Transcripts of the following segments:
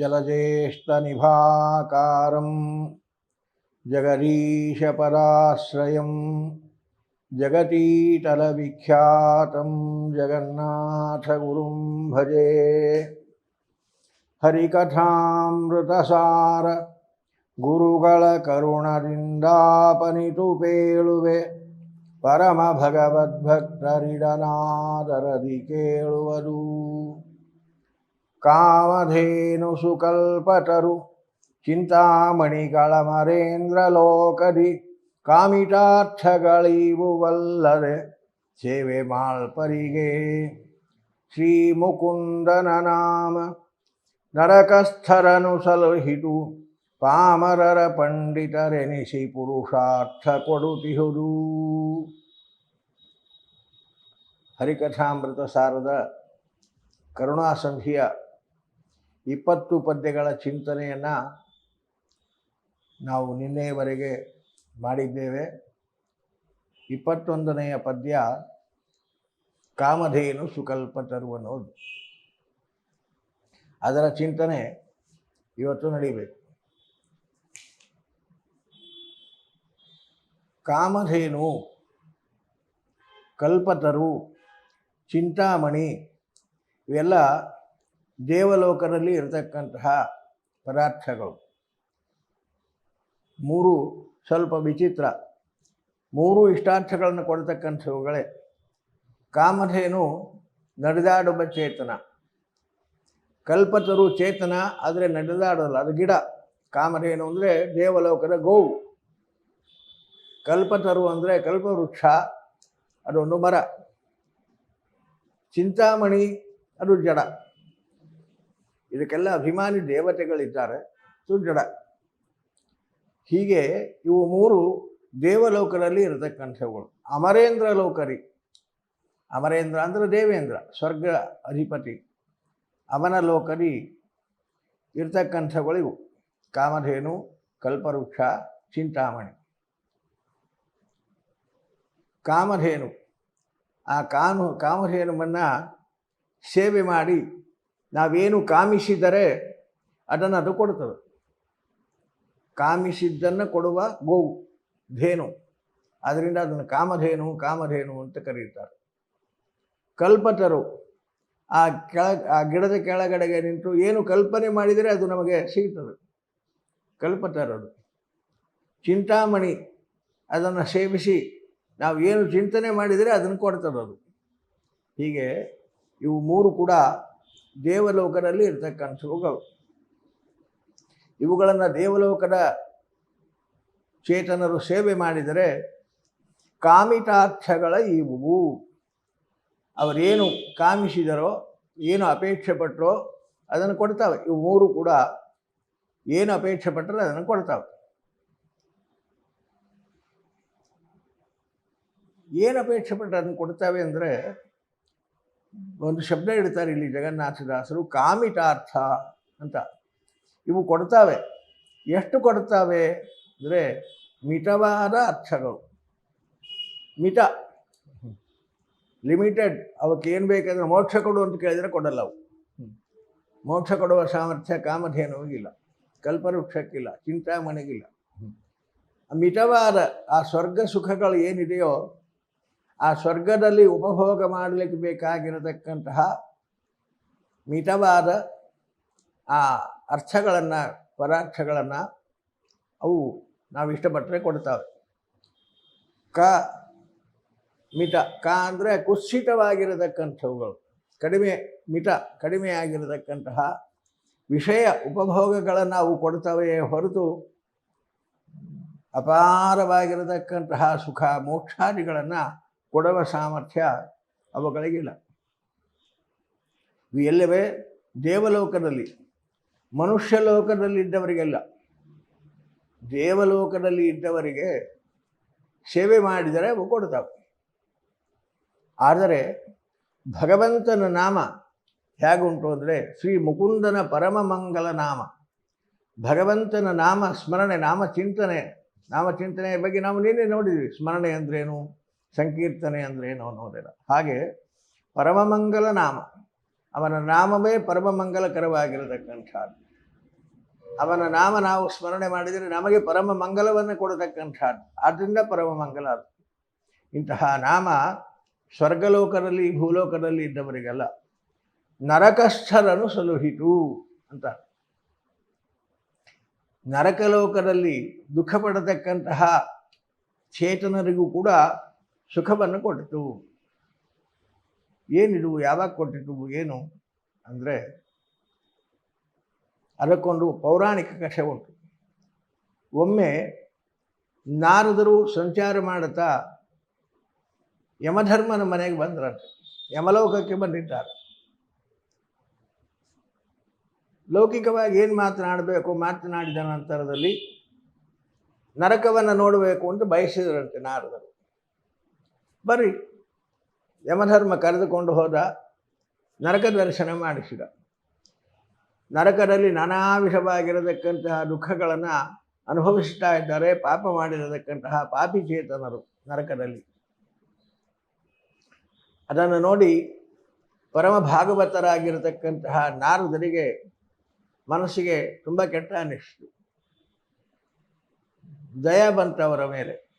జలజేష్టనిభాకారం జగరీశపరాశ్రయం జగతీతలవిఖ్యాతం జగన్నాథగురుం భజే ಹರಿಕಥಾಮೃತಸಾರ ಗುರುಗಳ ಕರುಣದಿಂದಾಪನಿತು ಪೇಳುವೆ ಪರಮ ಭಗವದ್ಭಕ್ತರಿಡನಾದರದಿ ಕೇಳುವರು ಕಾಮಧೇನು ಸುಕಲ್ಪತರು ಚಿಂತಾಮಣಿಗಳ ಮರೇಂದ್ರ ಲೋಕದಿ ಕಾಮಿತಾರ್ಥಗಳಿವುವಲ್ಲದೆ ಸೇವೆ ಮಾಳ್ಪರಿಗೆ ಶ್ರೀ ಮುಕುಂದನ ನಾಮ ನರಕಸ್ಥರನು ಸಲಹಿತು ಪಾಮರರ ಪಂಡಿತರೆನಿಸಿ ಪುರುಷಾರ್ಥ ಕೊಡುತಿಹುದು ಹರಿಕಥಾಮೃತ ಸಾರದ ಕರುಣಾಸಂಧಿಯ ಇಪ್ಪತ್ತು ಪದ್ಯಗಳ ಚಿಂತನೆಯನ್ನು ನಾವು ನಿನ್ನೆಯವರೆಗೆ ಮಾಡಿದ್ದೇವೆ. ಇಪ್ಪತ್ತೊಂದನೆಯ ಪದ್ಯ, ಕಾಮಧೇನು ಸುಕಲ್ಪ ಅನ್ನೋದು ಅದರ ಚಿಂತನೆ ಇವತ್ತು ನಡೀಬೇಕು. ಕಾಮಧೇನು ಕಲ್ಪತರು, ಚಿಂತಾಮಣಿ, ಇವೆಲ್ಲ ದೇವಲೋಕದಲ್ಲಿ ಇರತಕ್ಕಂತಹ ಪದಾರ್ಥಗಳು. ಮೂರು ಸ್ವಲ್ಪ ವಿಚಿತ್ರ. ಮೂರು ಇಷ್ಟಾರ್ಥಗಳನ್ನು ಕೊಡ್ತಕ್ಕಂಥವುಗಳೇ. ಕಾಮಧೇನು, ನಡೆದಾಡುವ ಚೇತನ. ಕಲ್ಪತರು ಚೇತನ, ಆದರೆ ನಡೆದಾಡೋಲ್ಲ. ಅದು ಗಿಡ. ಕಾಮಧೇನು ಅಂದರೆ ದೇವಲೋಕದ ಗೋವು. ಕಲ್ಪತರು ಅಂದರೆ ಕಲ್ಪವೃಕ್ಷ, ಅದೊಂದು ಮರ. ಚಿಂತಾಮಣಿ, ಅದು ಜಡ. ಇದಕ್ಕೆಲ್ಲ ಅಭಿಮಾನಿ ದೇವತೆಗಳಿದ್ದಾರೆ. ಸುಜಡ ಹೀಗೆ ಇವು ಮೂರು ದೇವಲೋಕದಲ್ಲಿ ಇರತಕ್ಕಂಥವುಗಳು. ಅಮರೇಂದ್ರ ಲೋಕರಿ. ಅಮರೇಂದ್ರ ಅಂದರೆ ದೇವೇಂದ್ರ, ಸ್ವರ್ಗ ಅಧಿಪತಿ. ಅವನ ಲೋಕರಿ ಇರತಕ್ಕಂಥಗಳು ಇವು. ಕಾಮಧೇನು, ಕಲ್ಪವೃಕ್ಷ, ಚಿಂತಾಮಣಿ. ಕಾಮಧೇನು. ಆ ಕಾನು, ಕಾಮಧೇನುವನ್ನು ಸೇವೆ ಮಾಡಿ ನಾವೇನು ಕಾಮಿಸಿದರೆ ಅದನ್ನು ಅದು ಕೊಡ್ತದೆ ಕಾಮಿಸಿದ್ದನ್ನು ಕೊಡುವ ಗೋವು, ಧೇನು. ಅದರಿಂದ ಅದನ್ನು ಕಾಮಧೇನು ಕಾಮಧೇನು ಅಂತ ಕರೀತಾರೆ. ಕಲ್ಪತರು, ಆ ಕೆಳ, ಆ ಗಿಡದ ಕೆಳಗಡೆಗೆ ನಿಂತು ಏನು ಕಲ್ಪನೆ ಮಾಡಿದರೆ ಅದು ನಮಗೆ ಸಿಗ್ತದೆ. ಕಲ್ಪತರದು ಚಿಂತಾಮಣಿ, ಅದನ್ನು ಸೇವಿಸಿ ನಾವು ಏನು ಚಿಂತನೆ ಮಾಡಿದರೆ ಅದನ್ನು ಕೊಡ್ತದದು ಹೀಗೆ ಇವು ಮೂರು ಕೂಡ ದೇವಲೋಕದಲ್ಲಿ ಇರ್ತಕ್ಕಂಥವುಗಳು ಇವುಗಳನ್ನು ದೇವಲೋಕದ ಚೇತನರು ಸೇವೆ ಮಾಡಿದರೆ ಕಾಮಿತಾರ್ಥಗಳ ಇವು. ಅವರೇನು ಕಾಮಿಸಿದರೋ, ಏನು ಅಪೇಕ್ಷೆ ಪಟ್ಟರೋ ಅದನ್ನು ಕೊಡ್ತಾವೆ. ಇವು ಮೂರು ಕೂಡ ಏನು ಅಪೇಕ್ಷೆ ಪಟ್ಟರೆ ಅದನ್ನು ಕೊಡ್ತಾವೆ. ಏನು ಅಪೇಕ್ಷೆ ಪಟ್ಟರೆ ಅದನ್ನು ಕೊಡ್ತಾವೆ ಅಂದರೆ ಒಂದು ಶಬ್ದ ಇಡ್ತಾರೆ ಇಲ್ಲಿ ಜಗನ್ನಾಥದಾಸರು, ಕಾಮಿತಾರ್ಥ ಅಂತ. ಇವು ಕೊಡ್ತಾವೆ. ಎಷ್ಟು ಕೊಡ್ತಾವೆ ಅಂದರೆ ಮಿತವಾದ ಅರ್ಥಗಳು. ಮಿತ. ಲಿಮಿಟೆಡ್. ಅವಕ್ಕೆ ಏನು ಬೇಕಾದ್ರೆ ಮೋಕ್ಷ ಕೊಡು ಅಂತ ಕೇಳಿದರೆ ಕೊಡಲ್ಲ ಅವು. ಮೋಕ್ಷ ಕೊಡುವ ಸಾಮರ್ಥ್ಯ ಕಾಮಧೇನುವಿಗಿಲ್ಲ ಕಲ್ಪವೃಕ್ಷಕ್ಕಿಲ್ಲ, ಚಿಂತಾಮಣಿಗಿಲ್ಲ. ಮಿತವಾದ ಆ ಸ್ವರ್ಗ ಸುಖಗಳು ಏನಿದೆಯೋ ಆ ಸ್ವರ್ಗದಲ್ಲಿ ಉಪಭೋಗ ಮಾಡಲಿಕ್ಕೆ ಬೇಕಾಗಿರತಕ್ಕಂತಹ ಮಿತವಾದ ಆ ಅರ್ಥಗಳನ್ನು ಪದಾರ್ಥಗಳನ್ನು ಅವು ನಾವು ಇಷ್ಟಪಟ್ಟರೆ ಕೊಡ್ತಾವೆ. ಕ ಮಿತ, ಕ ಅಂದರೆ ಕುತ್ಸಿತವಾಗಿರತಕ್ಕಂಥವುಗಳು ಕಡಿಮೆ ಮಿತ, ಕಡಿಮೆ ಆಗಿರತಕ್ಕಂತಹ ವಿಷಯ ಉಪಭೋಗಗಳನ್ನು ಅವು ಕೊಡ್ತವೆಯೇ ಹೊರತು ಅಪಾರವಾಗಿರತಕ್ಕಂತಹ ಸುಖ ಮೋಕ್ಷಾದಿಗಳನ್ನು ಕೊಡುವ ಸಾಮರ್ಥ್ಯ ಅವುಗಳಿಗಿಲ್ಲ. ಎಲ್ಲವೇ ದೇವಲೋಕದಲ್ಲಿ ಮನುಷ್ಯ ಲೋಕದಲ್ಲಿ ಇದ್ದವರಿಗೆಲ್ಲ ದೇವಲೋಕದಲ್ಲಿ ಇದ್ದವರಿಗೆ ಸೇವೆ ಮಾಡಿದರೆ ಅವು ಕೊಡ್ತಾವೆ ಆದರೆ ಭಗವಂತನ ನಾಮ ಹೇಗುಂಟು ಅಂದರೆ ಶ್ರೀ ಮುಕುಂದನ ಪರಮ ಮಂಗಲ ನಾಮ. ಭಗವಂತನ ನಾಮ ಸ್ಮರಣೆ ನಾಮ ಚಿಂತನೆ ನಾಮ ಚಿಂತನೆಯ ಬಗ್ಗೆ ನಾವು ನಿನ್ನೆ ನೋಡಿದ್ವಿ. ಸ್ಮರಣೆ ಅಂದ್ರೇನು? ಸಂಕೀರ್ತನೆ ಅಂದರೆ ಏನು ಅನ್ನೋದಿಲ್ಲ ಹಾಗೆ ಪರಮಮಂಗಲ ನಾಮ. ಅವನ ನಾಮವೇ ಪರಮಮಂಗಲಕರವಾಗಿರತಕ್ಕಂಥದ್ದು. ಅವನ ನಾಮ ನಾವು ಸ್ಮರಣೆ ಮಾಡಿದರೆ ನಮಗೆ ಪರಮ ಮಂಗಲವನ್ನು ಕೊಡತಕ್ಕಂಥದ್ದು. ಆದ್ದರಿಂದ ಪರಮಮಂಗಲ. ಇಂತಹ ನಾಮ ಸ್ವರ್ಗಲೋಕದಲ್ಲಿ, ಭೂಲೋಕದಲ್ಲಿ ಇದ್ದವರಿಗೆಲ್ಲ ನರಕಸ್ಥರನು ಸಲುಹಿತು ಅಂತ. ನರಕಲೋಕದಲ್ಲಿ ದುಃಖ ಪಡತಕ್ಕಂತಹ ಚೇತನರಿಗೂ ಕೂಡ ಸುಖವನ್ನು ಕೊಟ್ಟಿತು ಏನಿದು ಯಾವಾಗ ಕೊಟ್ಟಿತು ಏನು? ಅಂದರೆ ಅದಕ್ಕೊಂದು ಪೌರಾಣಿಕ ಕಥೆ ಉಂಟು. ಒಮ್ಮೆ ನಾರದರು ಸಂಚಾರ ಮಾಡುತ್ತಾ ಯಮಧರ್ಮನ ಮನೆಗೆ ಬಂದ್ರಂತೆ. ಯಮಲೋಕಕ್ಕೆ ಬಂದಿದ್ದಾರೆ. ಲೌಕಿಕವಾಗಿ ಏನು ಮಾತನಾಡಬೇಕು, ಮಾತನಾಡಿದ ನಂತರದಲ್ಲಿ ನರಕವನ್ನು ನೋಡಬೇಕು ಅಂತ ಬಯಸಿದರಂತೆ ನಾರದರು. ಬರ್ರಿ. ಯಮಧರ್ಮ ಕರೆದುಕೊಂಡು ಹೋದ ನರಕ ದರ್ಶನ ಮಾಡಿಸಿದ. ನರಕದಲ್ಲಿ ನಾನಾ ವಿಷವಾಗಿರತಕ್ಕಂತಹ ದುಃಖಗಳನ್ನು ಅನುಭವಿಸ್ತಾ ಇದ್ದಾರೆ, ಪಾಪ ಮಾಡಿರತಕ್ಕಂತಹ ಪಾಪಿ ಚೇತನರು ನರಕದಲ್ಲಿ. ಅದನ್ನು ನೋಡಿ ಪರಮ ಭಾಗವತರಾಗಿರತಕ್ಕಂತಹ ನಾರದರಿಗೆ ಮನಸ್ಸಿಗೆ ತುಂಬ ಕೆಟ್ಟ ಅನಿಸ್ತು. ದಯ ಬಂತವರ ಮೇಲೆ.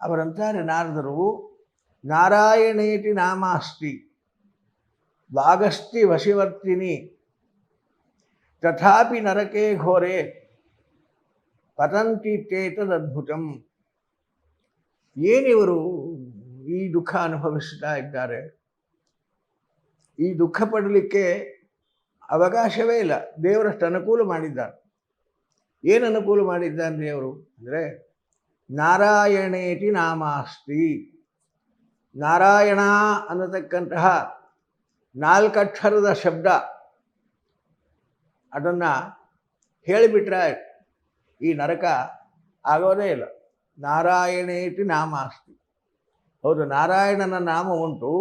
ಅವರಂತಾರೆ ನಾರದರು, ನಾರಾಯಣೇತಿ ನಾಮಾಸ್ತಿ ವಾಗಸ್ತಿ ವಶಿವರ್ತಿನಿ, ತಥಾಪಿ ನರಕೆ ಘೋರೆ, ಪತಂತಿ ಚೇತದದ್ಭುತಂ. ಏನಿವರು ಈ ದುಃಖ ಅನುಭವಿಸ್ತಾ ಇದ್ದಾರೆ? ಈ ದುಃಖ ಪಡಲಿಕ್ಕೆ ಅವಕಾಶವೇ ಇಲ್ಲ. ದೇವರಷ್ಟು ಅನುಕೂಲ ಮಾಡಿದ್ದಾರೆ ಏನು ಅನುಕೂಲ ಮಾಡಿದ್ದಾನೆ ದೇವರು? ಅಂದರೆ ನಾರಾಯಣೇತಿ ನಾಮಾಸ್ತಿ. ನಾರಾಯಣ ಅನ್ನತಕ್ಕಂತಹ ನಾಲ್ಕಕ್ಷರದ ಶಬ್ದ. ಅದನ್ನು ಹೇಳಿಬಿಟ್ರೆ ಈ ನರಕ ಆಗೋದೇ ಇಲ್ಲ. ನಾರಾಯಣೇತಿ ನಾಮಾಸ್ತಿ. ಹೌದು, ನಾರಾಯಣನ ನಾಮ ಉಂಟು.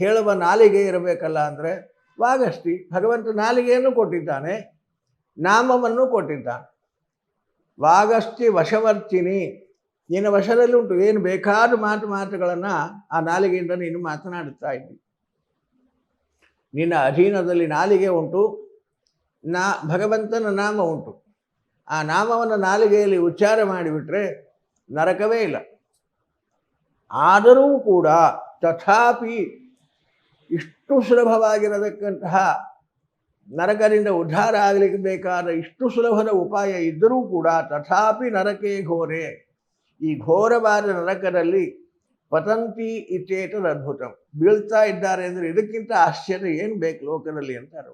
ಹೇಳುವ ನಾಲಿಗೆ ಇರಬೇಕಲ್ಲ ಅಂದರೆ ವಾಗಸ್ತಿ. ಭಗವಂತ ನಾಲಿಗೆಯನ್ನು ಕೊಟ್ಟಿದ್ದಾನೆ, ನಾಮವನ್ನು ಕೊಟ್ಟಿದ್ದಾನೆ. ವಾಗಸ್ತಿ ವಶವರ್ತಿನಿ ನಿನ್ನ ವಶದಲ್ಲಿ ಉಂಟು. ಏನು ಬೇಕಾದ ಮಾತು ಮಾತುಗಳನ್ನು ಆ ನಾಲಿಗೆಯಿಂದ ನೀನು ಮಾತನಾಡುತ್ತಾ ಇದ್ದಿ. ನಿನ್ನ ಅಧೀನದಲ್ಲಿ ನಾಲಿಗೆ ಉಂಟು. ನಾ ಭಗವಂತನ ನಾಮ ಉಂಟು. ಆ ನಾಮವನ್ನು ನಾಲಿಗೆಯಲ್ಲಿ ಉಚ್ಚಾರ ಮಾಡಿಬಿಟ್ರೆ ನರಕವೇ ಇಲ್ಲ. ಆದರೂ ಕೂಡ ತಥಾಪಿ ಇಷ್ಟು ಸುಲಭವಾಗಿರತಕ್ಕಂತಹ ನರಕದಿಂದ ಉದ್ಧಾರ ಆಗಲಿಕ್ಕೆ ಬೇಕಾದ ಇಷ್ಟು ಸುಲಭದ ಉಪಾಯ ಇದ್ದರೂ ಕೂಡ ತಥಾಪಿ ನರಕೇ ಘೋರೆ. ಈ ಘೋರವಾದ ನರಕದಲ್ಲಿ ಪತಂತಿ ಇತ್ಯೇತದ ಅದ್ಭುತ. ಬೀಳ್ತಾ ಇದ್ದಾರೆ ಅಂದರೆ ಇದಕ್ಕಿಂತ ಆಶ್ಚರ್ಯ ಏನು ಬೇಕು ಲೋಕದಲ್ಲಿ ಅಂತಾರೆ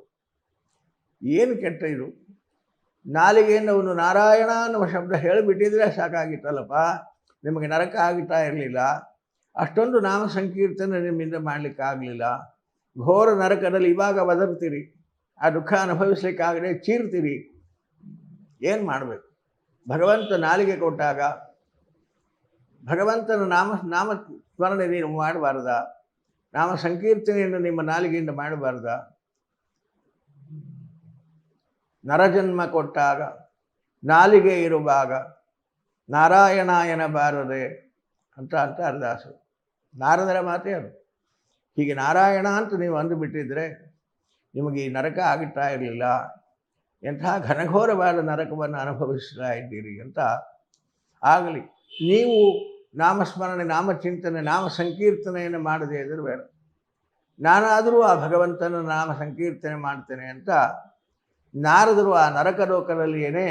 ಏನು ಕೆಟ್ಟ ಇದು? ನಾಲಿಗೆಯಿಂದ ಒಂದು ನಾರಾಯಣ ಅನ್ನುವ ಶಬ್ದ ಹೇಳಿಬಿಟ್ಟಿದ್ರೆ ಸಾಕಾಗಿತ್ತಲ್ಲಪ್ಪ. ನಿಮಗೆ ನರಕ ಆಗುತ್ತಾ ಇರಲಿಲ್ಲ. ಅಷ್ಟೊಂದು ನಾಮ ಸಂಕೀರ್ತನೆ ನಿಮ್ಮಿಂದ ಮಾಡಲಿಕ್ಕಾಗಲಿಲ್ಲ. ಘೋರ ನರಕದಲ್ಲಿ ಇವಾಗ ಒದರ್ತೀರಿ ಆ ದುಃಖ ಅನುಭವಿಸ್ಲಿಕ್ಕಾಗದೆ ಚೀರ್ತೀರಿ ಏನು ಮಾಡಬೇಕು? ಭಗವಂತ ನಾಲಿಗೆ ಕೊಟ್ಟಾಗ, ಭಗವಂತನ ನಾಮ ನಾಮ ಸ್ಮರಣೆ ನೀನು ಮಾಡಬಾರ್ದ, ನಾಮ ಸಂಕೀರ್ತನೆಯನ್ನು ನಿಮ್ಮ ನಾಲಿಗೆಯಿಂದ ಮಾಡಬಾರ್ದ. ನರಜನ್ಮ ಕೊಟ್ಟಾಗ, ನಾಲಿಗೆ ಇರುವಾಗ, ನಾರಾಯಣಾಯನ ಬಾರದೆ ಅಂತ ಅಂತ ಅರ್ದಾಸು ನಾರದರ ಮಾತೇ ಅದು. ಹೀಗೆ ನಾರಾಯಣ ಅಂತ ನೀವು ಅಂದುಬಿಟ್ಟಿದ್ರೆ ನಿಮಗೆ ಈ ನರಕ ಆಗುತ್ತಾ ಇರಲಿಲ್ಲ? ಎಂತಹ ಘನಘೋರವಾದ ನರಕವನ್ನು ಅನುಭವಿಸ್ತಾ ಇದ್ದೀರಿ ಅಂತ ಆಗಲಿ. ನೀವು ನಾಮಸ್ಮರಣೆ, ನಾಮಚಿಂತನೆ ನಾಮ ಸಂಕೀರ್ತನೆಯನ್ನು ಮಾಡದೇ ಇದ್ರೆ ಬೇಡ. ನಾನಾದರೂ ಆ ಭಗವಂತನ ನಾಮ ಸಂಕೀರ್ತನೆ ಮಾಡ್ತೇನೆ ಅಂತ ನಾರದರು ಆ ನರಕ ಲೋಕದಲ್ಲಿಯೇ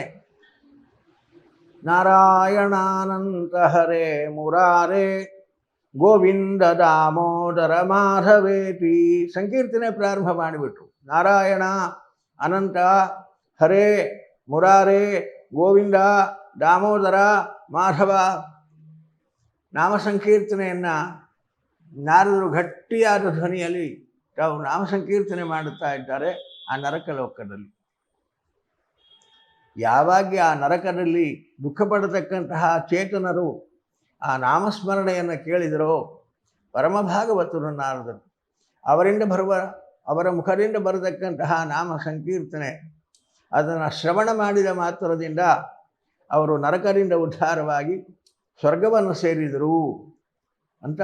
ನಾರಾಯಣಾನಂತ ಹರೇ ಮುರಾರೇ ಗೋವಿಂದ ದಾಮೋದರ ಮಾಧವೇತಿ ಸಂಕೀರ್ತನೆ ಪ್ರಾರಂಭ ಮಾಡಿಬಿಟ್ರು. ನಾರಾಯಣ, ಅನಂತ, ಹರೇ, ಮುರಾರೆ, ಗೋವಿಂದ, ದಾಮೋದರ, ಮಾಧವ. ನಾಮ ಸಂಕೀರ್ತನೆಯನ್ನು ನಾರದರು ಗಟ್ಟಿಯಾದ ಧ್ವನಿಯಲ್ಲಿ ತಾವು ನಾಮ ಸಂಕೀರ್ತನೆ ಮಾಡುತ್ತಾ ಇದ್ದಾರೆ ಆ ನರಕ ಲೋಕದಲ್ಲಿ ಯಾವಾಗ ಆ ನರಕದಲ್ಲಿ ದುಃಖ ಪಡತಕ್ಕಂತಹ ಚೇತನರು ಆ ನಾಮಸ್ಮರಣೆಯನ್ನು ಕೇಳಿದರೋ ಪರಮಭಾಗವತರು ನಾರದರು. ಅವರಿಂದ ಬರುವ, ಅವರ ಮುಖದಿಂದ ಬರತಕ್ಕಂತಹ ನಾಮ ಸಂಕೀರ್ತನೆ, ಅದನ್ನು ಶ್ರವಣ ಮಾಡಿದ ಮಾತ್ರದಿಂದ ಅವರು ನರಕರಿಂದ ಉದ್ಧಾರವಾಗಿ ಸ್ವರ್ಗವನ್ನು ಸೇರಿದರು ಅಂತ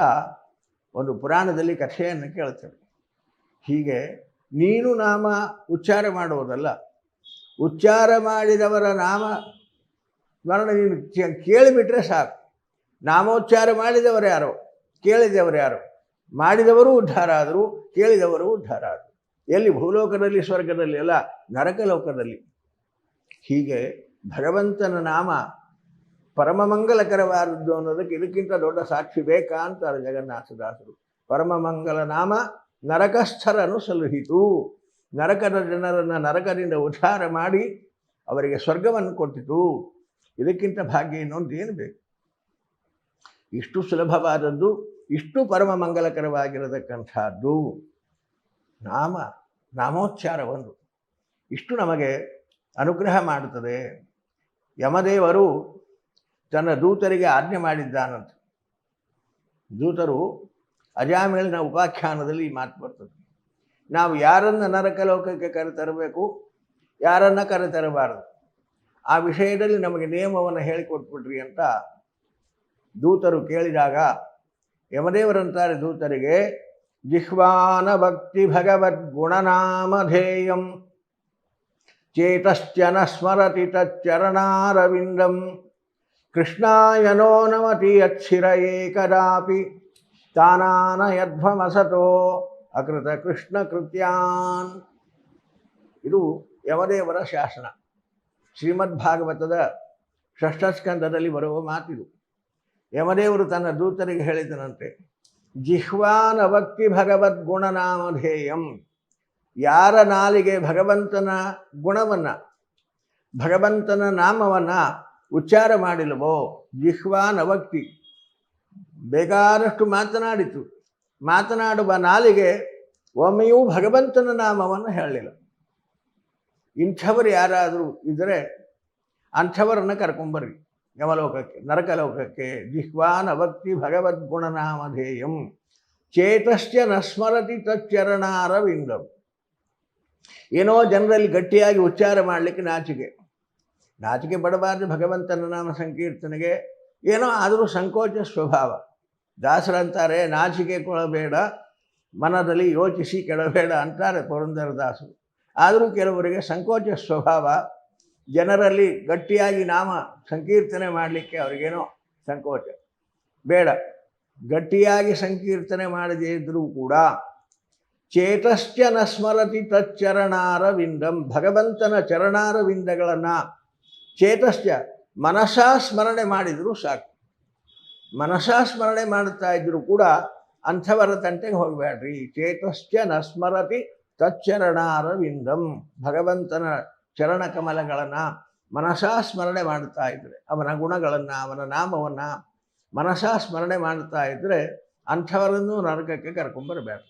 ಒಂದು ಪುರಾಣದಲ್ಲಿ ಕಥೆಯನ್ನು ಕೇಳ್ತೇವೆ. ಹೀಗೆ ನೀನು ನಾಮ ಉಚ್ಚಾರ ಮಾಡುವುದಲ್ಲ ಉಚ್ಚಾರ ಮಾಡಿದವರ ನಾಮ ಸ್ಮರಣೆ ನೀನು ಕೇಳಿಬಿಟ್ರೆ ಸಾಕು. ನಾಮೋಚ್ಚಾರ ಮಾಡಿದವರು ಯಾರು? ಕೇಳಿದವರು ಯಾರು? ಮಾಡಿದವರು ಉದ್ಧಾರ ಆದರು, ಕೇಳಿದವರು ಉದ್ಧಾರ ಆದರು. ಎಲ್ಲಿ? ಭೂಲೋಕದಲ್ಲಿ, ಸ್ವರ್ಗದಲ್ಲಿ ಅಲ್ಲ, ನರಕಲೋಕದಲ್ಲಿ. ಹೀಗೆ ಭಗವಂತನ ನಾಮ ಪರಮ ಮಂಗಲಕರವಾದದ್ದು ಅನ್ನೋದಕ್ಕೆ ಇದಕ್ಕಿಂತ ದೊಡ್ಡ ಸಾಕ್ಷಿ ಬೇಕಾ ಅಂತಾರೆ ಜಗನ್ನಾಥದಾಸರು. ಪರಮ ಮಂಗಲ ನಾಮ ನರಕಸ್ಥರನ್ನು ಸಲುಹಿತು ನರಕದ ಜನರನ್ನು ನರಕದಿಂದ ಉದ್ಧಾರ ಮಾಡಿ ಅವರಿಗೆ ಸ್ವರ್ಗವನ್ನು ಕೊಟ್ಟಿತು. ಇದಕ್ಕಿಂತ ಭಾಗ್ಯ ಇನ್ನೊಂದು ಏನು ಬೇಕು? ಇಷ್ಟು ಸುಲಭವಾದದ್ದು, ಇಷ್ಟು ಪರಮ ಮಂಗಲಕರವಾಗಿರತಕ್ಕಂಥದ್ದು. ನಾಮ, ನಾಮೋಚ್ಚಾರ ಒಂದು. ಇಷ್ಟು ನಮಗೆ ಅನುಗ್ರಹ ಮಾಡುತ್ತದೆ. ಯಮದೇವರು ತನ್ನ ದೂತರಿಗೆ ಆಜ್ಞೆ ಮಾಡಿದ್ದಾನಂತ. ದೂತರು ಅಜಾಮೇಳಿನ ಉಪಾಖ್ಯಾನದಲ್ಲಿ ಈ ಮಾತು ಬರ್ತದೆ. ನಾವು ಯಾರನ್ನು ನರಕಲೋಕಕ್ಕೆ ಕರೆತರಬೇಕು ಯಾರನ್ನು ಕರೆತರಬಾರದು ಆ ವಿಷಯದಲ್ಲಿ ನಮಗೆ ನಿಯಮವನ್ನು ಹೇಳಿಕೊಟ್ಬಿಟ್ರಿ ಅಂತ ದೂತರು ಕೇಳಿದಾಗ, ಯಮದೇವರಂತಾರೆ ದೂತರಿಗೆ, ಜಿಹ್ವಾನ ಭಕ್ತಿ ಭಗವದ್ ಗುಣನಾಮಧೇಯಂ ಚೇತಶ್ಚನ ಸ್ಮರತಿ ತಚ್ಚರಣಾರವಿಂದಂ ಕೃಷ್ಣಾಯನೋ ನಮತಿ ಏಕದಾಪಿ ತಾನಾನಯಧ್ವಮಸತೋ ಅಕೃತ ಕೃಷ್ಣ ಕೃತ್ಯಾನ್. ಇದು ಯಮದೇವರ ಶಾಸನ. ಶ್ರೀಮದ್ಭಾಗವತದ ಷಷ್ಠಸ್ಕಂದದಲ್ಲಿ ಬರುವ ಮಾತಿದು. ಯಮದೇವರು ತನ್ನ ದೂತರಿಗೆ ಹೇಳಿದನಂತೆ ಜಿಹ್ವಾನವಕ್ತಿ ಭಗವದ್ ಗುಣನಾಮಧೇಯಂ. ಯಾರ ನಾಲಿಗೆ ಭಗವಂತನ ಗುಣವನ್ನು, ಭಗವಂತನ ನಾಮವನ್ನು ಉಚ್ಚಾರ ಮಾಡಿಲ್ವೋ ಜಿಹ್ವಾನ ಭಕ್ತಿ ಬೇಕಾದಷ್ಟು ಮಾತನಾಡಿತು. ಮಾತನಾಡುವ ನಾಲಿಗೆ ಒಮ್ಮೆಯೂ ಭಗವಂತನ ನಾಮವನ್ನು ಹೇಳಲಿಲ್ಲ. ಇಂಥವರು ಯಾರಾದರೂ ಇದ್ದರೆ ಅಂಥವರನ್ನು ಕರ್ಕೊಂಬರ್ರಿ. ಯಮಲೋಕಕ್ಕೆ, ನರಕಲೋಕಕ್ಕೆ ಜಿಹ್ವಾನ ಭಕ್ತಿ ಭಗವದ್ಗುಣನಾಮಧೇಯಂ, ಚೇತಶ್ಚ ನಸ್ಮರತಿ ತಚ್ಚರಣಾರವಿಂದಂ. ಏನೋ ಜನರಲ್ಲಿ ಗಟ್ಟಿಯಾಗಿ ಉಚ್ಚಾರ ಮಾಡಲಿಕ್ಕೆ ನಾಚಿಕೆ. ನಾಚಿಕೆ ಪಡಬಾರ್ದು ಭಗವಂತನ ನಾಮ ಸಂಕೀರ್ತನೆಗೆ. ಏನೋ ಆದರೂ ಸಂಕೋಚ ಸ್ವಭಾವ. ದಾಸರಂತಾರೆ ನಾಚಿಕೆ ಕೊಡಬೇಡ, ಮನದಲ್ಲಿ ಯೋಚಿಸಿ ಕೆಡಬೇಡ ಅಂತಾರೆ ಪುರಂದರದಾಸರು. ಆದರೂ ಕೆಲವರಿಗೆ ಸಂಕೋಚ ಸ್ವಭಾವ. ಜನರಲ್ಲಿ ಗಟ್ಟಿಯಾಗಿ ನಾಮ ಸಂಕೀರ್ತನೆ ಮಾಡಲಿಕ್ಕೆ ಅವರಿಗೇನೋ ಸಂಕೋಚ. ಬೇಡ. ಗಟ್ಟಿಯಾಗಿ ಸಂಕೀರ್ತನೆ ಮಾಡದೇ ಇದ್ದರೂ ಕೂಡ ಚೇತಶ್ಚ ನ ಸ್ಮರತಿ ತಚ್ಚರಣಾರವಿಂದಂ ಭಗವಂತನ ಚರಣಾರವಿಂದಗಳನ್ನು ಚೇತಶ್ಚ ಮನಸಾ ಸ್ಮರಣೆ ಮಾಡಿದರೂ ಸಾಕು. ಮನಸಾ ಸ್ಮರಣೆ ಮಾಡುತ್ತಾ ಇದ್ದರೂ ಕೂಡ ಅಂಥವರ ತಂಟೆಗೆ ಹೋಗಬೇಡ್ರಿ. ಚೇತಶ್ಚ ನ ಸ್ಮರತಿ ತಚ್ಚರಣಾರವಿಂದಂ ಭಗವಂತನ ಚರಣ ಕಮಲಗಳನ್ನು ಮನಸಾ ಸ್ಮರಣೆ ಮಾಡ್ತಾ ಇದ್ದರೆ ಅವನ ಗುಣಗಳನ್ನು, ಅವನ ನಾಮವನ್ನು ಮನಸಾ ಸ್ಮರಣೆ ಮಾಡ್ತಾ ಇದ್ದರೆ ಅಂಥವರನ್ನು ನರಕಕ್ಕೆ ಕರ್ಕೊಂಬರಬೇಕು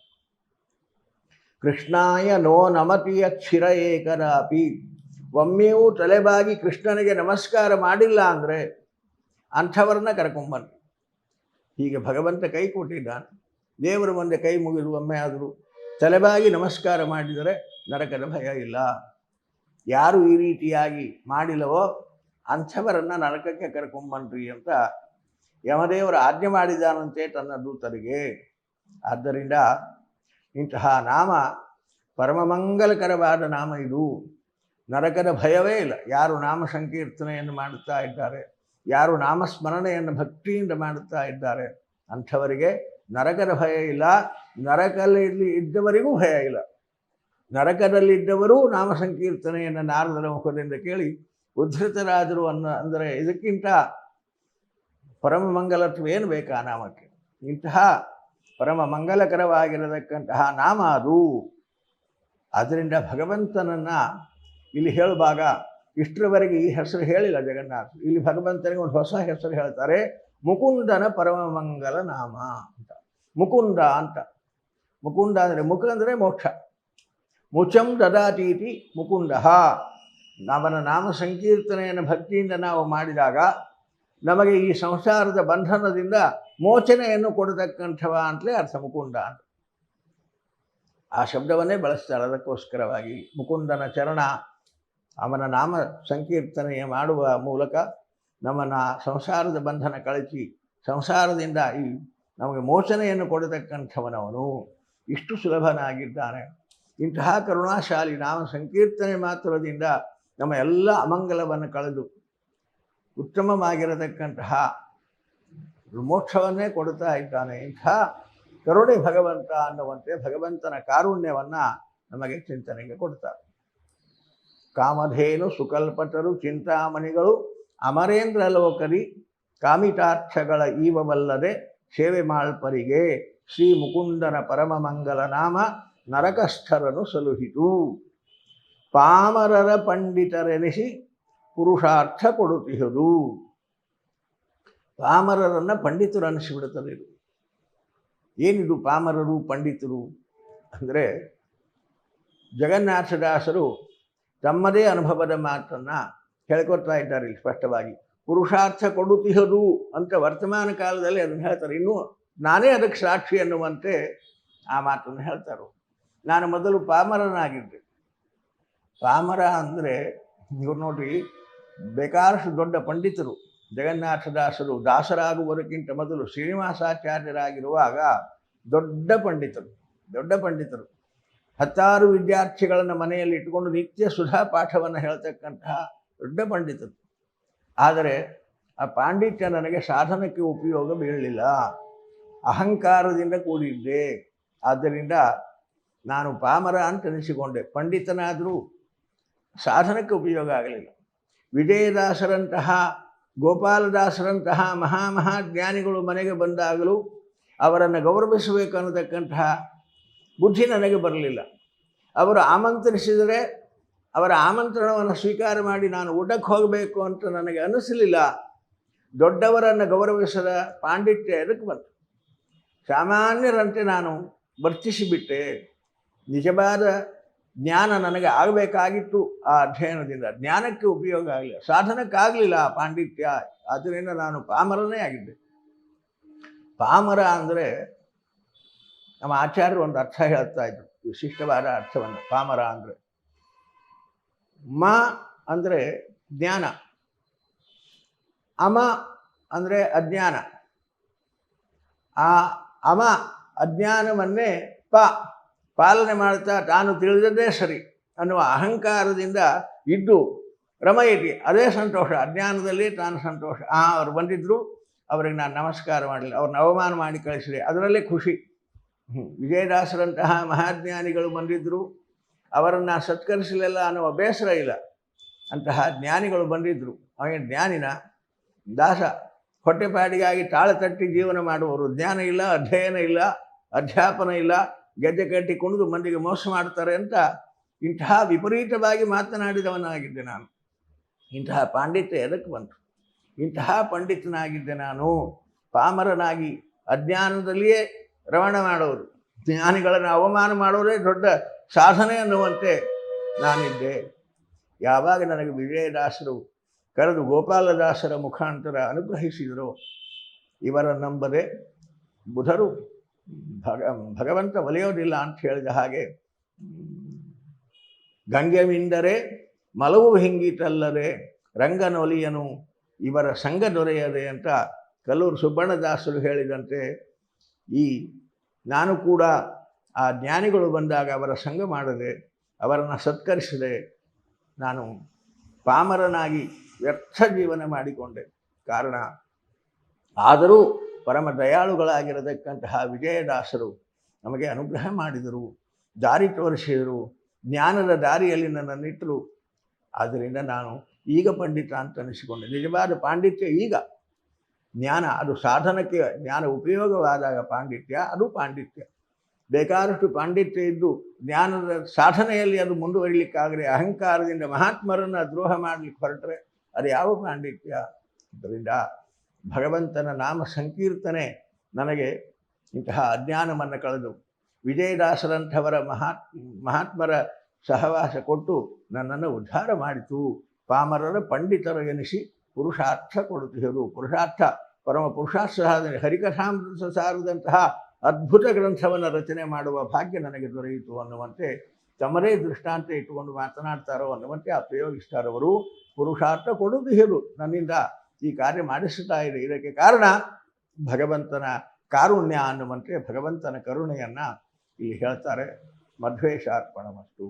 ಕೃಷ್ಣಾಯ ನೋ ನಮತಿಯ ಕ್ಷಿರ ಏಕರಾಪಿ ಒಮ್ಮೆಯೂ ತಲೆಬಾಗಿ ಕೃಷ್ಣನಿಗೆ ನಮಸ್ಕಾರ ಮಾಡಿಲ್ಲ ಅಂದರೆ ಅಂಥವರನ್ನ ಕರ್ಕೊಂಬನ್ನಿ ಹೀಗೆ ಭಗವಂತ ಕೈ ಕೊಟ್ಟಿದ್ದಾನೆ. ದೇವರು ಮುಂದೆ ಕೈ ಮುಗಿದು ಒಮ್ಮೆ ಆದರೂ ತಲೆಬಾಗಿ ನಮಸ್ಕಾರ ಮಾಡಿದರೆ ನರಕದ ಭಯ ಇಲ್ಲ. ಯಾರು ಈ ರೀತಿಯಾಗಿ ಮಾಡಿಲ್ಲವೋ ಅಂಥವರನ್ನು ನರಕಕ್ಕೆ ಕರ್ಕೊಂಬನ್ರಿ ಅಂತ ಯಮದೇವರು ಆಜ್ಞೆ ಮಾಡಿದಾನಂತೆ ತನ್ನ ದೂತರಿಗೆ. ಆದ್ದರಿಂದ ಇಂತಹ ನಾಮ ಪರಮಮಂಗಲಕರವಾದ ನಾಮ ಇದು. ನರಕದ ಭಯವೇ ಇಲ್ಲ. ಯಾರು ನಾಮ ಸಂಕೀರ್ತನೆಯನ್ನು ಮಾಡುತ್ತಾ ಇದ್ದಾರೆ, ಯಾರು ನಾಮಸ್ಮರಣೆಯನ್ನು ಭಕ್ತಿಯಿಂದ ಮಾಡುತ್ತಾ ಇದ್ದಾರೆ, ಅಂಥವರಿಗೆ ನರಕದ ಭಯ ಇಲ್ಲ. ನರಕಲ್ಲಿ ಇದ್ದವರಿಗೂ ಭಯ ಇಲ್ಲ. ನರಕದಲ್ಲಿದ್ದವರೂ ನಾಮ ಸಂಕೀರ್ತನೆಯನ್ನು ನಾರದರ ಮುಖದಿಂದ ಕೇಳಿ ಉದ್ಧತರಾದರು ಅನ್ನ ಅಂದರೆ ಇದಕ್ಕಿಂತ ಪರಮ ಮಂಗಲತ್ವ ಏನು ಬೇಕಾ ನಾಮಕ್ಕೆ? ಇಂತಹ ಪರಮ ಮಂಗಲಕರವಾಗಿರತಕ್ಕಂತಹ ನಾಮ ಅದು. ಅದರಿಂದ ಭಗವಂತನನ್ನು ಇಲ್ಲಿ ಹೇಳುವಾಗ ಇಷ್ಟರವರೆಗೆ ಈ ಹೆಸರು ಹೇಳಿಲ್ಲ ಜಗನ್ನಾಥ. ಇಲ್ಲಿ ಭಗವಂತನಿಗೆ ಒಂದು ಹೊಸ ಹೆಸರು ಹೇಳ್ತಾರೆ, ಮುಕುಂದನ ಪರಮ ಮಂಗಲ ನಾಮ ಅಂತ. ಮುಕುಂದ ಅಂತ. ಮುಕುಂದ ಅಂದರೆ ಮುಖ ಅಂದರೆ ಮೋಕ್ಷ. ಮುಚಂ ದದಾತೀತಿ ಮುಕುಂದ ಅವನ ನಾಮ ಸಂಕೀರ್ತನೆಯನ್ನು ಭಕ್ತಿಯಿಂದ ನಾವು ಮಾಡಿದಾಗ ನಮಗೆ ಈ ಸಂಸಾರದ ಬಂಧನದಿಂದ ಮೋಚನೆಯನ್ನು ಕೊಡತಕ್ಕಂಥವ ಅಂತಲೇ ಅರ್ಥ ಮುಕುಂದ ಅಂತ. ಆ ಶಬ್ದವನ್ನೇ ಬಳಸ್ತಾರೆ ಅದಕ್ಕೋಸ್ಕರವಾಗಿ. ಮುಕುಂದನ ಚರಣ ಅವನ ನಾಮ ಸಂಕೀರ್ತನೆಯ ಮಾಡುವ ಮೂಲಕ ನಮ್ಮನ್ನು ಸಂಸಾರದ ಬಂಧನ ಕಳಚಿ ಸಂಸಾರದಿಂದ ಈ ನಮಗೆ ಮೋಚನೆಯನ್ನು ಕೊಡತಕ್ಕಂಥವನವನು. ಇಷ್ಟು ಸುಲಭನಾಗಿದ್ದಾನೆ. ಇಂತಹ ಕರುಣಾಶಾಲಿ ನಾಮ ಸಂಕೀರ್ತನೆ ಮಾತ್ರದಿಂದ ನಮ್ಮ ಎಲ್ಲ ಅಮಂಗಲವನ್ನು ಕಳೆದು ಉತ್ತಮವಾಗಿರತಕ್ಕಂತಹ ಮೋಕ್ಷವನ್ನೇ ಕೊಡ್ತಾ ಇದ್ದಾನೆ. ಇಂಥ ಕರುಣೆ ಭಗವಂತ ಅನ್ನುವಂತೆ ಭಗವಂತನ ಕಾರುಣ್ಯವನ್ನು ನಮಗೆ ಚಿಂತನೆಗೆ ಕೊಡ್ತಾರೆ. ಕಾಮಧೇನು ಸುಕಲ್ಪತರು ಚಿಂತಾಮಣಿಗಳು ಅಮರೇಂದ್ರ ಲೋಕರಿ ಕಾಮಿತಾರ್ಥಗಳ ಈವವಲ್ಲದೆ ಸೇವೆ ಮಾಳ್ಪರಿಗೆ ಶ್ರೀ ಮುಕುಂದನ ಪರಮ ಮಂಗಲ ನಾಮ ನರಕಸ್ಥರನು ಸಲುಹಿತು. ಪಾಮರರ ಪಂಡಿತರೆನಿಸಿ ಪುರುಷಾರ್ಥ ಕೊಡುತ್ತಿಹುದು. ಪಾಮರರನ್ನು ಪಂಡಿತರು ಅನಿಸಿಬಿಡುತ್ತದೆ ಇದು. ಏನಿದು ಪಾಮರರು, ಪಂಡಿತರು? ಅಂದರೆ ಜಗನ್ನಾಥದಾಸರು ತಮ್ಮದೇ ಅನುಭವದ ಮಾತನ್ನು ಹೇಳ್ಕೊಡ್ತಾ ಇದ್ದಾರೆ ಇಲ್ಲಿ ಸ್ಪಷ್ಟವಾಗಿ. ಪುರುಷಾರ್ಥ ಕೊಡುತ್ತಿಹದು ಅಂತ ವರ್ತಮಾನ ಕಾಲದಲ್ಲಿ ಅದನ್ನು ಹೇಳ್ತಾರೆ. ಇನ್ನೂ ನಾನೇ ಅದಕ್ಕೆ ಸಾಕ್ಷಿ ಅನ್ನುವಂತೆ ಆ ಮಾತನ್ನು ಹೇಳ್ತಾರೆ? ನಾನು ಮೊದಲು ಪಾಮರನಾಗಿದ್ದೆ. ಪಾಮರ ಅಂದರೆ ಇವ್ರು ನೋಡ್ರಿ ಬೇಕಾದಷ್ಟು ದೊಡ್ಡ ಪಂಡಿತರು ಜಗನ್ನಾಥದಾಸರು ದಾಸರಾಗುವುದಕ್ಕಿಂತ ಮೊದಲು ಶ್ರೀನಿವಾಸಾಚಾರ್ಯರಾಗಿರುವಾಗ ದೊಡ್ಡ ಪಂಡಿತರು ದೊಡ್ಡ ಪಂಡಿತರು. ಹತ್ತಾರು ವಿದ್ಯಾರ್ಥಿಗಳನ್ನು ಮನೆಯಲ್ಲಿ ಇಟ್ಟುಕೊಂಡು ನಿತ್ಯ ಸುಧಾ ಪಾಠವನ್ನು ಹೇಳ್ತಕ್ಕಂತಹ ದೊಡ್ಡ ಪಂಡಿತರು. ಆದರೆ ಆ ಪಾಂಡಿತ್ಯ ನನಗೆ ಸಾಧನಕ್ಕೆ ಉಪಯೋಗ ಬೀಳಲಿಲ್ಲ. ಅಹಂಕಾರದಿಂದ ಕೂಡಿದ್ದೆ. ಆದ್ದರಿಂದ ನಾನು ಪಾಮರ ಅಂತ ಅನಿಸಿಕೊಂಡೆ ಪಂಡಿತನಾದರೂ ಸಾಧನಕ್ಕೆ ಉಪಯೋಗ ಆಗಲಿಲ್ಲ. ವಿಜಯದಾಸರಂತಹ, ಗೋಪಾಲದಾಸರಂತಹ ಮಹಾ ಮಹಾ ಜ್ಞಾನಿಗಳು ಮನೆಗೆ ಬಂದಾಗಲೂ ಅವರನ್ನು ಗೌರವಿಸಬೇಕು ಅನ್ನತಕ್ಕಂತಹ ಬುದ್ಧಿ ನನಗೆ ಬರಲಿಲ್ಲ. ಅವರು ಆಮಂತ್ರಿಸಿದರೆ ಅವರ ಆಮಂತ್ರಣವನ್ನು ಸ್ವೀಕಾರ ಮಾಡಿ ನಾನು ಊಟಕ್ಕೆ ಹೋಗಬೇಕು ಅಂತ ನನಗೆ ಅನಿಸಲಿಲ್ಲ. ದೊಡ್ಡವರನ್ನು ಗೌರವಿಸದ ಪಾಂಡಿತ್ಯ ಎದಕ್ಕೆ ಬಂತು? ಸಾಮಾನ್ಯರಂತೆ ನಾನು ವರ್ತಿಸಿಬಿಟ್ಟೆ. ನಿಜವಾದ ಜ್ಞಾನ ನನಗೆ ಆಗಬೇಕಾಗಿತ್ತು ಆ ಅಧ್ಯಯನದಿಂದ. ಜ್ಞಾನಕ್ಕೆ ಉಪಯೋಗ ಆಗಲಿಲ್ಲ. ಸಾಧನಕ್ಕಾಗಲಿಲ್ಲ ಆ ಪಾಂಡಿತ್ಯ. ಆದ್ದರಿಂದ ನಾನು ಪಾಮರನೇ ಆಗಿದ್ದೆ. ಪಾಮರ ಅಂದರೆ ನಮ್ಮ ಆಚಾರ್ಯರು ಒಂದು ಅರ್ಥ ಹೇಳ್ತಾ ಇದ್ರು. ವಿಶಿಷ್ಟವಾದ ಅರ್ಥವನ್ನು. ಪಾಮರ ಅಂದರೆ ಮ ಅಂದರೆ ಜ್ಞಾನ. ಅಮ ಅಂದರೆ ಅಜ್ಞಾನ. ಆ ಅಮ ಅಜ್ಞಾನವನ್ನೇ ಪ ಪಾಲನೆ ಮಾಡ್ತಾ ತಾನು ತಿಳಿದದ್ದೇ ಸರಿ ಅನ್ನುವ ಅಹಂಕಾರದಿಂದ ಇದ್ದು ರಮಯತಿ, ಅದೇ ಸಂತೋಷ, ಅಜ್ಞಾನದಲ್ಲಿ ತಾನು ಸಂತೋಷ. ಆ, ಅವರು ಬಂದಿದ್ದರು ಅವ್ರಿಗೆ ನಾನು ನಮಸ್ಕಾರ ಮಾಡಲಿಲ್ಲ, ಅವ್ರನ್ನ ಅವಮಾನ ಮಾಡಿ ಕಳಿಸಿದೆ. ಅದರಲ್ಲೇ ಖುಷಿ. ವಿಜಯದಾಸರಂತಹ ಮಹಾಜ್ಞಾನಿಗಳು ಬಂದಿದ್ದರು ಅವರನ್ನು ಸತ್ಕರಿಸಲಿಲ್ಲ ಅನ್ನುವ ಬೇಸರ ಇಲ್ಲ. ಅಂತಹ ಜ್ಞಾನಿಗಳು ಬಂದಿದ್ದರು ಅವನ ಜ್ಞಾನಿನ ದಾಸ. ಹೊಟ್ಟೆಪಾಡಿಗಾಗಿ ತಾಳ ತಟ್ಟಿ ಜೀವನ ಮಾಡುವವರು. ಜ್ಞಾನ ಇಲ್ಲ, ಅಧ್ಯಯನ ಇಲ್ಲ, ಅಧ್ಯಾಪನ ಇಲ್ಲ. ಗೆದ್ದೆ ಕಟ್ಟಿ ಕುಣಿದು ಮಂದಿಗೆ ಮೋಸ ಮಾಡ್ತಾರೆ ಅಂತ ಇಂತಹ ವಿಪರೀತವಾಗಿ ಮಾತನಾಡಿದವನಾಗಿದ್ದೆ ನಾನು. ಇಂತಹ ಪಾಂಡಿತ್ಯ ಎದಕ್ಕೆ ಬಂತು? ಇಂತಹ ಪಂಡಿತನಾಗಿದ್ದೆ ನಾನು. ಪಾಮರನಾಗಿ ಅಜ್ಞಾನದಲ್ಲಿಯೇ ರವಣ ಮಾಡೋರು. ಜ್ಞಾನಿಗಳನ್ನು ಅವಮಾನ ಮಾಡೋರೇ ದೊಡ್ಡ ಸಾಧನೆ ಅನ್ನುವಂತೆ ನಾನಿದ್ದೆ. ಯಾವಾಗ ನನಗೆ ವಿಜಯದಾಸರು ಕರೆದು ಗೋಪಾಲದಾಸರ ಮುಖಾಂತರ ಅನುಗ್ರಹಿಸಿದರು ಇವರ ನಂಬದೆ ಬುಧರು ಭಗ, ಭಗವಂತ ಒಲಿಯೋದಿಲ್ಲ ಅಂತ ಹೇಳಿದ ಹಾಗೆ ಗಂಗೆ ಮಿಂದರೆ ಮಲವು ಹಿಂಗಿತಲ್ಲದೆ ರಂಗನೊಲಿಯನು ಇವರ ಸಂಘ ದೊರೆಯದೆ ಅಂತ ಕಲ್ಲೂರು ಸುಬ್ಬಣ್ಣದಾಸರು ಹೇಳಿದಂತೆ ಈ ನಾನು ಕೂಡ ಆ ಜ್ಞಾನಿಗಳು ಬಂದಾಗ ಅವರ ಸಂಘ ಮಾಡದೆ ಅವರನ್ನು ಸತ್ಕರಿಸದೆ ನಾನು ಪಾಮರನಾಗಿ ವ್ಯರ್ಥ ಜೀವನ ಮಾಡಿಕೊಂಡೆ. ಕಾರಣ ಆದರೂ ಪರಮ ದಯಾಳುಗಳಾಗಿರತಕ್ಕಂತಹ ವಿಜಯದಾಸರು ನಮಗೆ ಅನುಗ್ರಹ ಮಾಡಿದರು, ದಾರಿ ತೋರಿಸಿದರು, ಜ್ಞಾನದ ದಾರಿಯಲ್ಲಿ ನನ್ನನ್ನಿಟ್ಟರು ಆದ್ದರಿಂದ ನಾನು ಈಗ ಪಂಡಿತ ಅಂತ ಅನಿಸಿಕೊಂಡೆ. ನಿಜವಾದ ಪಾಂಡಿತ್ಯ ಈಗ. ಜ್ಞಾನ, ಅದು ಸಾಧನಕ್ಕೆ ಜ್ಞಾನ ಉಪಯೋಗವಾದಾಗ ಪಾಂಡಿತ್ಯ, ಅದು ಪಾಂಡಿತ್ಯ. ಬೇಕಾದಷ್ಟು ಪಾಂಡಿತ್ಯ ಇದ್ದು ಜ್ಞಾನದ ಸಾಧನೆಯಲ್ಲಿ ಅದು ಮುಂದುವರಿಲಿಕ್ಕಾಗಲಿ ಅಹಂಕಾರದಿಂದ ಮಹಾತ್ಮರನ್ನು ದ್ರೋಹ ಮಾಡಲಿಕ್ಕೆ ಹೊರಟರೆ ಅದು ಯಾವ ಪಾಂಡಿತ್ಯ? ಅದರಿಂದ ಭಗವಂತನ ನಾಮ ಸಂಕೀರ್ತನೆ ನನಗೆ ಇಂತಹ ಅಜ್ಞಾನವನ್ನು ಕಳೆದು ವಿಜಯದಾಸರಂಥವರ ಮಹಾತ್ ಮಹಾತ್ಮರ ಸಹವಾಸ ಕೊಟ್ಟು ನನ್ನನ್ನು ಉದ್ಧಾರ ಮಾಡಿತು. ಪಾಮರರ ಪಂಡಿತರು ಎನಿಸಿ ಪುರುಷಾರ್ಥ ಕೊಡುತ್ತಿದ್ದರು ಪುರುಷಾರ್ಥ, ಪರಮ ಪುರುಷಾರ್ಥ ಹರಿಕಥಾಮೃತ ಸಾರದಂತಹ ಅದ್ಭುತ ಗ್ರಂಥವನ್ನು ರಚನೆ ಮಾಡುವ ಭಾಗ್ಯ ನನಗೆ ದೊರೆಯಿತು ಅನ್ನುವಂತೆ ತಮರೇ ದೃಷ್ಟಾಂತ ಇಟ್ಟುಕೊಂಡು ಮಾತನಾಡ್ತಾರೋ ಅನ್ನುವಂತೆ ಆ ಪ್ರಯೋಗಿಸ್ತಾರವರು. ಪುರುಷಾರ್ಥ ಕೊಡುವುದು ನನ್ನಿಂದ. ಈ ಕಾರ್ಯ ಮಾಡಿಸುತ್ತಾ ಇದೆ ಇದಕ್ಕೆ ಕಾರಣ ಭಗವಂತನ ಕಾರುಣ್ಯ ಅನ್ನುವಂತೆ ಭಗವಂತನ ಕರುಣೆಯನ್ನು ಇಲ್ಲಿ ಹೇಳ್ತಾರೆ. ಮಧ್ವೇಶಾರ್ಪಣಮಸ್ತು